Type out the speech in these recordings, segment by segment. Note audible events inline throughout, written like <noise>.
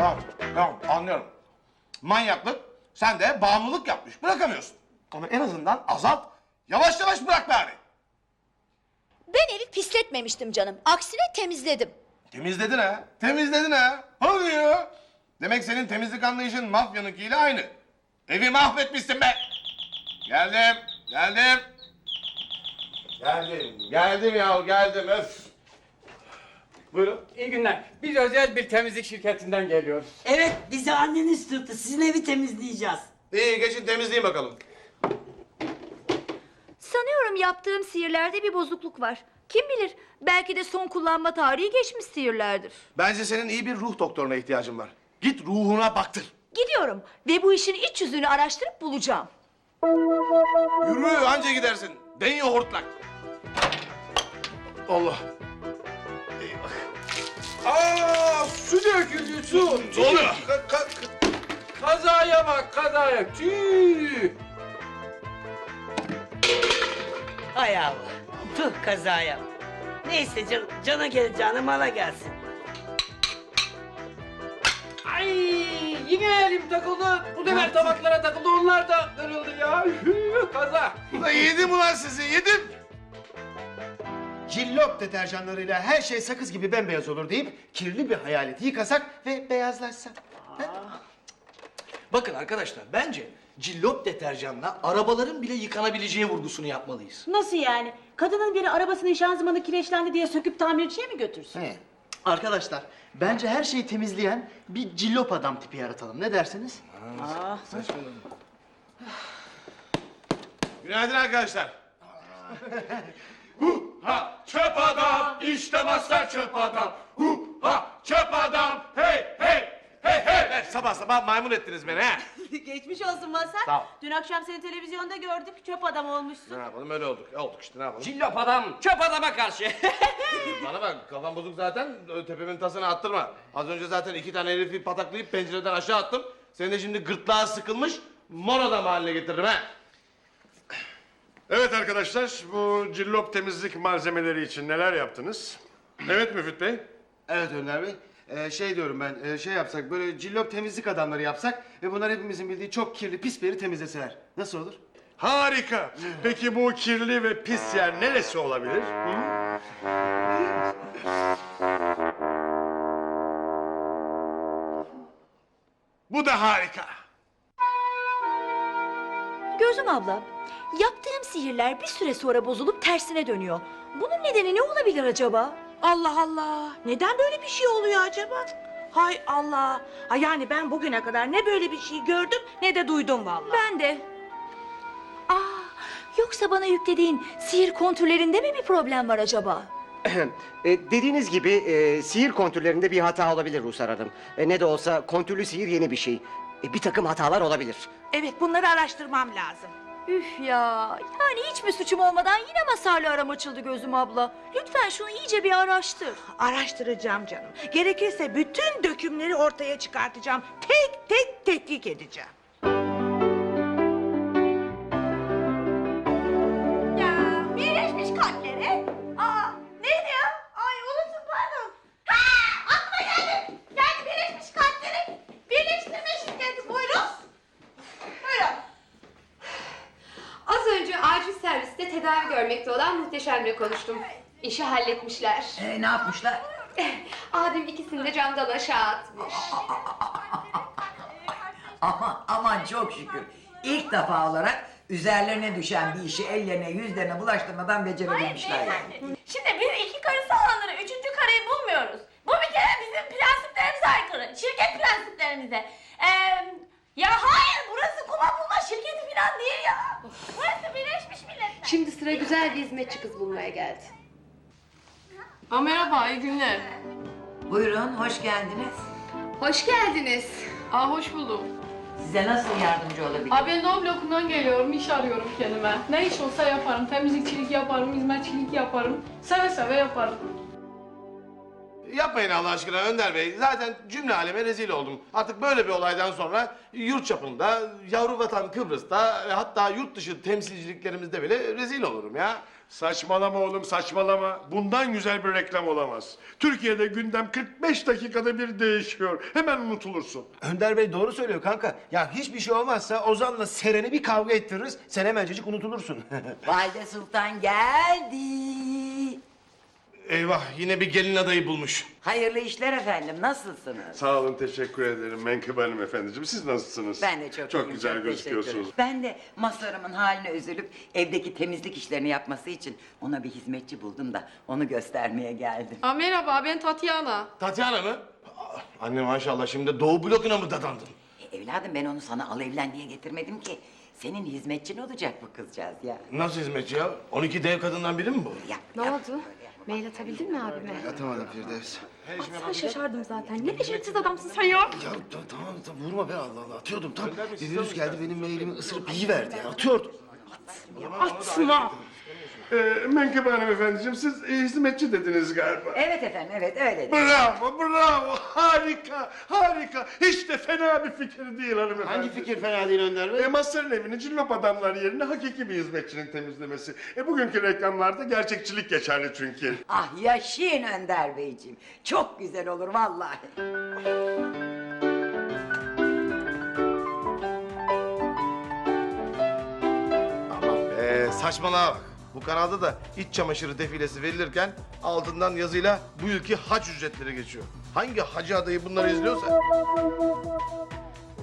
Tamam, tamam anlıyorum. Manyaklık, sen de bağımlılık yapmış, bırakamıyorsun. Ama en azından azalt, yavaş yavaş bırak bari. Ben evi pisletmemiştim canım. Aksine temizledim. Temizledin ha, temizledin ha. Hadi ya. Demek senin temizlik anlayışın mafyanınkiyle aynı. Evi mahvetmişsin be. Geldim, geldim. Geldim, geldim ya, geldim öf. Buyurun. İyi günler. Biz özel bir temizlik şirketinden geliyoruz. Evet, bizi anneniz tuttu. Sizin evi temizleyeceğiz. İyi, geçin temizleyin bakalım. Sanıyorum yaptığım sihirlerde bir bozukluk var. Kim bilir belki de son kullanma tarihi geçmiş sihirlerdir. Bence senin iyi bir ruh doktoruna ihtiyacın var. Git ruhuna baktır. Gidiyorum ve bu işin iç yüzünü araştırıp bulacağım. Yürü anca gidersin. Denyo hortlak. Allah. Aa, su döküldü su. Ne oluyor? Ka- ka- kazaya bak kazaya. Tüh. Hay Allah. Tüh kazaya. Neyse can, cana geleceğine mala gelsin. Ay yine elim takıldı. Bu sefer tabaklara takıldı onlar da kırıldı ya. <laughs> Kaza. Ulan yedim ulan sizi yedim. Cillop deterjanlarıyla her şey sakız gibi bembeyaz olur deyip kirli bir hayaleti yıkasak ve beyazlaşsa. Bakın arkadaşlar bence cillop deterjanla arabaların bile yıkanabileceği vurgusunu yapmalıyız. Nasıl yani? Kadının biri arabasının şanzımanı kireçlendi diye söküp tamirciye mi götürsün? He. Arkadaşlar bence her şeyi temizleyen bir cillop adam tipi yaratalım. Ne dersiniz? Günaydın arkadaşlar. <laughs> Ha çöp adam işte mazhar çöp adam. Hu ha çöp adam. Hey hey hey hey. Evet, sabah sabah maymun ettiniz beni ha. <laughs> Geçmiş olsun Mazhar. Sağ ol. Dün akşam seni televizyonda gördük. Çöp adam olmuşsun. Ne yapalım öyle olduk. Olduk işte ne yapalım. Cillop adam çöp adama karşı. <laughs> Bana bak kafam bozuk zaten tepemin tasını attırma. Az önce zaten iki tane herifi pataklayıp pencereden aşağı attım. Seni de şimdi gırtlağa sıkılmış mor adam haline getiririm ha. Evet arkadaşlar, bu cillop temizlik malzemeleri için neler yaptınız? Evet Müfit Bey. Evet Önder Bey. Ee, şey diyorum ben, e, şey yapsak böyle cillop temizlik adamları yapsak ve bunlar hepimizin bildiği çok kirli pis bir yeri temizleseler. Nasıl olur? Harika. Peki bu kirli ve pis yer neresi olabilir? Hı? Bu da harika. Gözüm abla, yaptığım sihirler bir süre sonra bozulup tersine dönüyor. Bunun nedeni ne olabilir acaba? Allah Allah. Neden böyle bir şey oluyor acaba? Hay Allah. Ha yani ben bugüne kadar ne böyle bir şey gördüm ne de duydum vallahi. Ben de. Aa, yoksa bana yüklediğin sihir kontürlerinde mi bir problem var acaba? <clears throat> E, dediğiniz gibi e, sihir kontürlerinde bir hata olabilir Ruhsar Hanım. E, ne de olsa kontürlü sihir yeni bir şey. E, bir takım hatalar olabilir. Evet bunları araştırmam lazım. Üf ya, yani hiçbir suçum olmadan yine masarla aram açıldı gözüm abla. Lütfen şunu iyice bir araştır. Araştıracağım canım. Gerekirse bütün dökümleri ortaya çıkartacağım. Tek tek tetkik edeceğim. Tedavi görmekte olan muhteşemle konuştum. İşi halletmişler. Ee, ne yapmışlar? <laughs> Abim ikisini de camdan aşağı atmış. <laughs> Aman aman çok şükür. İlk defa olarak üzerlerine düşen bir işi ellerine yüzlerine bulaştırmadan becerebilmişler yani. Şimdi biz iki karı salanları üçüncü karıyı bulmuyoruz. Bu bir kere bizim prensiplerimize aykırı. Şirket prensiplerimize. Ee, ya hayır burası kuma bulma şirketi falan değil ya. Burası Birleşmiş Milletler. Şimdi sıra güzel bir hizmetçi kız bulmaya geldi. Aa, merhaba iyi günler. Buyurun hoş geldiniz. Hoş geldiniz. Aa hoş buldum. Size nasıl yardımcı olabilirim? Aa ben doğum blokundan geliyorum iş arıyorum kendime. Ne iş olsa yaparım. Temizlikçilik yaparım, hizmetçilik yaparım. Seve seve yaparım. Yapmayın Allah aşkına Önder Bey. Zaten cümle aleme rezil oldum. Artık böyle bir olaydan sonra yurt çapında, yavru vatan Kıbrıs'ta ve hatta yurt dışı temsilciliklerimizde bile rezil olurum ya. Saçmalama oğlum saçmalama. Bundan güzel bir reklam olamaz. Türkiye'de gündem 45 dakikada bir değişiyor. Hemen unutulursun. Önder Bey doğru söylüyor kanka. Ya hiçbir şey olmazsa Ozan'la Seren'i bir kavga ettiririz. Sen hemencecik unutulursun. <laughs> Valide Sultan geldi. Eyvah yine bir gelin adayı bulmuş. Hayırlı işler efendim. Nasılsınız? Sağ olun teşekkür ederim Menkıbe Hanım efendiciğim. Siz nasılsınız? Ben de çok Çok güzel çok gözüküyorsunuz. teşekkür ederim. Ben de Mazhar'ımın haline üzülüp evdeki temizlik işlerini yapması için ona bir hizmetçi buldum da onu göstermeye geldim. Aa, merhaba ben Tatyana. Tatyana mı? Aa, Anne maşallah şimdi Doğu blokuna mı dadandın? E, evladım ben onu sana al evlen diye getirmedim ki. Senin hizmetçin olacak bu kızcağız ya. Nasıl hizmetçi ya? 12 dev kadından biri mi bu? Yap, Ne yap. oldu? Mail atabildin mi abime? Atamadım Firdevs. Sen şaşardım zaten. Ne beceriksiz adamsın sen ya. Ya ta- tamam tamam vurma be Allah Allah atıyordum tam. Bir virüs geldi benim mailimi ısırıp yiyiverdi ya atıyordum. Atma. Ee, Menkıbe Hanım efendiciğim siz e, hizmetçi dediniz galiba. Evet efendim evet öyle. Bravo, bravo, harika, harika. Hiç de fena bir fikir değil hanımefendi. Hangi fikir fena değil Önder Bey? E, Mazhar'ın evini cillop adamlar yerine hakiki bir hizmetçinin temizlemesi. E, bugünkü reklamlarda gerçekçilik geçerli çünkü. Ah yaşayın Önder Beyciğim. Çok güzel olur vallahi. Aman be saçmalığa bak. Bu kanalda da iç çamaşırı defilesi verilirken altından yazıyla bu yılki hac ücretleri geçiyor. Hangi hacı adayı bunları izliyorsa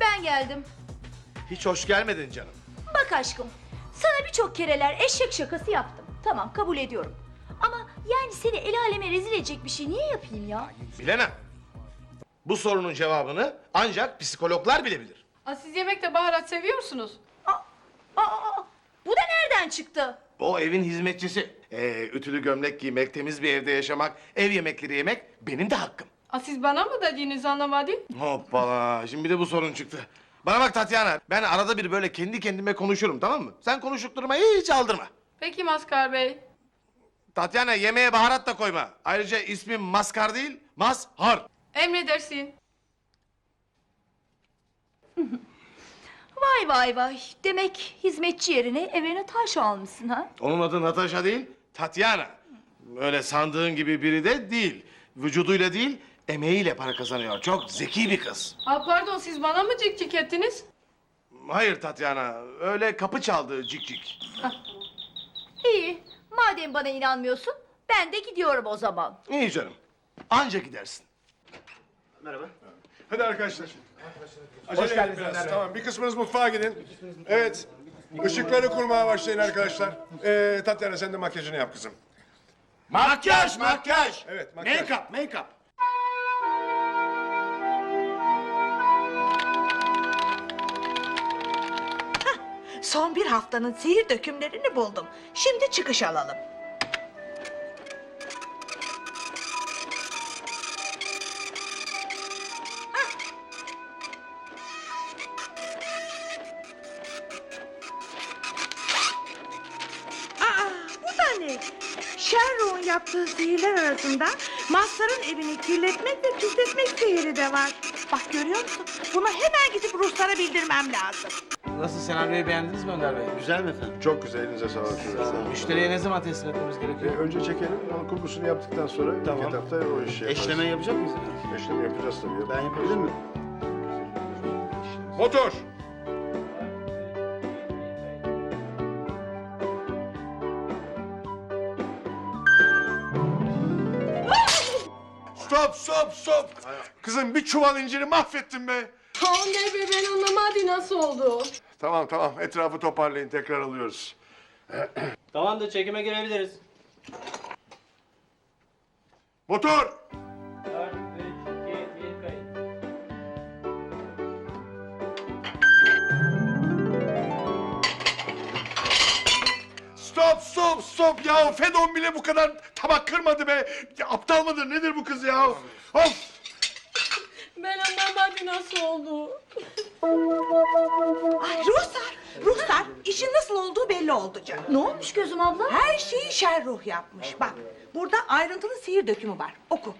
Ben geldim. hiç hoş gelmedin canım. Bak aşkım, sana birçok kereler eşek şakası yaptım. Tamam, kabul ediyorum. Ama yani seni el aleme rezil edecek bir şey niye yapayım ya? Bilemem. Bu sorunun cevabını ancak psikologlar bilebilir. Aa, siz yemekte baharat seviyorsunuz. Aa, aa, bu da nereden çıktı? O evin hizmetçisi. Ee, ütülü gömlek giymek, temiz bir evde yaşamak, ev yemekleri yemek benim de hakkım. Aa, siz bana mı dediğinizi anlamadım? Hoppala, şimdi bir de bu sorun çıktı. Bana bak Tatyana, ben arada bir böyle kendi kendime konuşurum tamam mı? Sen konuşup durma, hiç aldırma. Peki Maskar Bey. Tatyana yemeğe baharat da koyma. Ayrıca ismim Maskar değil, Mazhar. Emredersin. <laughs> Vay vay vay. Demek hizmetçi yerine evine taş almışsın ha? Onun adı Natasha değil, Tatyana. Öyle sandığın gibi biri de değil. Vücuduyla değil, emeğiyle para kazanıyor. Çok zeki bir kız. Aa, pardon siz bana mı cik cik ettiniz? Hayır Tatyana, öyle kapı çaldı cik cik. İyi. Madem bana inanmıyorsun, ben de gidiyorum o zaman. İyi canım. Anca gidersin. Merhaba. Hadi arkadaşlar. Hoş geldiniz biraz. Tamam bir kısmınız mutfağa gidin. Evet. Işıkları kurmaya başlayın arkadaşlar. Ee, Tatyana sen de makyajını yap kızım. Makyaj, makyaj. Evet makyaj. Make-up, make-up. Son bir haftanın sihir dökümlerini buldum. Şimdi çıkış alalım. Yaptığı sihirler arasında Mazhar'ın evini kirletmek ve tütetmek sihiri de var. Bak görüyor musun? Bunu hemen gidip Ruslara bildirmem lazım. Nasıl senaryoyu beğendiniz mi Önder Bey? Güzel mi efendim? Çok güzel elinize sağlık. Müşteriye ne zaman teslim etmemiz Ee, gerekiyor? önce çekelim, onun kurgusunu yaptıktan sonra Tamam. ilk etapta o işi yaparız. Eşleme yapacak mıyız efendim? Eşleme yapacağız tabii. Ben yapabilir miyim? Motor! Stop, stop, stop! Kızım bir çuval inciri mahvettin be! Önder Bey ben anlamadım nasıl oldu. Tamam tamam, etrafı toparlayın, tekrar alıyoruz. Tamamdır çekime girebiliriz. Motor! Stop, stop, ya! Fedon bile bu kadar tabak kırmadı be! Ya, aptal mıdır, nedir bu kız ya? Of! Ben anlamadım nasıl oldu. Ay Ruhsar, Ruhsar işin nasıl olduğu belli oldu canım. Ne olmuş gözüm abla? Her şeyi Sherlock yapmış. Bak burada ayrıntılı sihir dökümü var. Oku.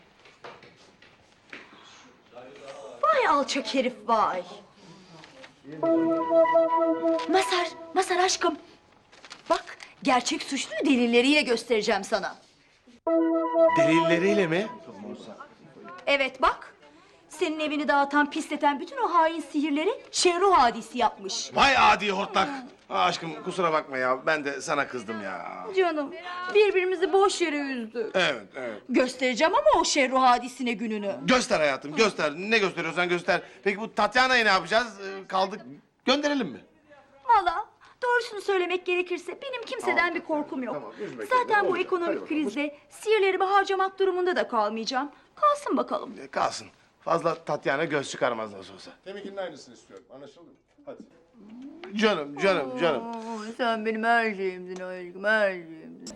alçak herif vay. Masar, Masar aşkım. Gerçek suçluyu delilleriyle göstereceğim sana. Delilleriyle mi? Evet bak. Senin evini dağıtan, pisleten bütün o hain sihirleri Şerru hadisi yapmış. Vay adi hortlak. Ha, aşkım kusura bakma ya ben de sana kızdım ya. Canım birbirimizi boş yere üzdük. Evet evet. Göstereceğim ama o Şerru hadisine gününü. Göster hayatım göster. Ne gösteriyorsan göster. Peki bu Tatyana'yı ne yapacağız? Ee, kaldık. Gönderelim mi? Valla doğrusunu söylemek gerekirse benim kimseden bir korkum yok. Zaten bu ekonomik krizde sihirlerimi harcamak durumunda da kalmayacağım. Kalsın bakalım. Ee, kalsın. Fazla Tatyana göz çıkarmaz nasıl olsa. Deminkinin aynısını istiyorum. Anlaşıldı mı? Hadi. Canım canım canım. sen benim her şeyimdin aşkım her şeyimdin.